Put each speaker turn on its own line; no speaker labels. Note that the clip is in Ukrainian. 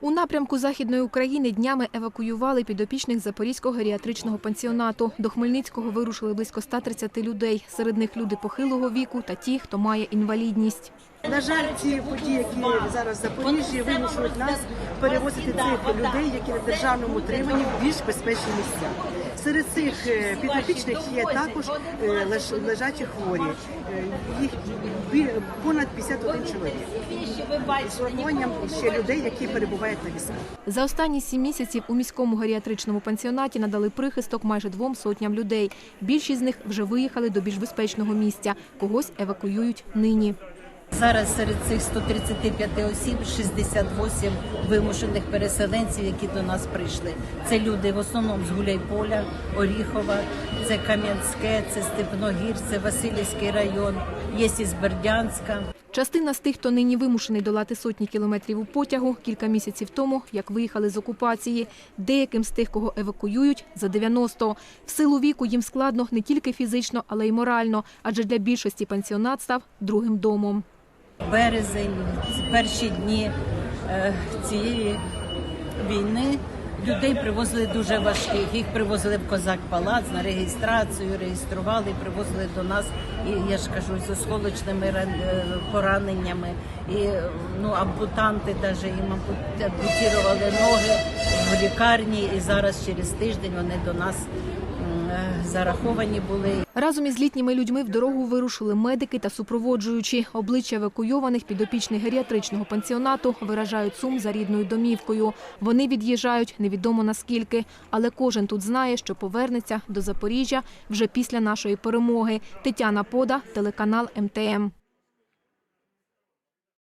У напрямку Західної України днями евакуювали підопічних Запорізького геріатричного пансіонату. До Хмельницького вирушили близько 130 людей. Серед них люди похилого віку та ті, хто має інвалідність.
На жаль, ці події, які зараз в Запоріжжі, вимушують нас перевозити цих людей, які на державному утриманні в більш безпечні місця. Серед цих е, підопічних є також е, лежачі хворі. Е, Їх понад 51 чоловік. З урахуванням ще людей, які перебувають на візках.
За останні сім місяців у міському геріатричному пансіонаті надали прихисток майже двом сотням людей. Більшість з них вже виїхали до більш безпечного місця. Когось евакуюють нині.
Зараз серед цих 135 осіб 68 вимушених переселенців, які до нас прийшли. Це люди в основному з Гуляйполя, Оріхова, це Кам'янське, це Степногір, це Васильівський район, є із Бердянська.
Частина з тих, хто нині вимушений долати сотні кілометрів у потягу, кілька місяців тому, як виїхали з окупації. Деяким з тих, кого евакуюють, за 90. В силу віку їм складно не тільки фізично, але й морально, адже для більшості пансіонат став другим домом.
Березень, перші дні е, цієї війни людей привозили дуже важких. Їх привозили в Козак Палац на реєстрацію, реєстрували, привозили до нас. І я ж кажу, з осколочними е, пораненнями, і ну ампутанти навіть їм ампутували ноги в лікарні. І зараз через тиждень вони до нас зараховані були.
Разом із літніми людьми в дорогу вирушили медики та супроводжуючі. Обличчя евакуйованих підопічних геріатричного пансіонату виражають сум за рідною домівкою. Вони від'їжджають невідомо наскільки, але кожен тут знає, що повернеться до Запоріжжя вже після нашої перемоги. Тетяна Пода, телеканал МТМ.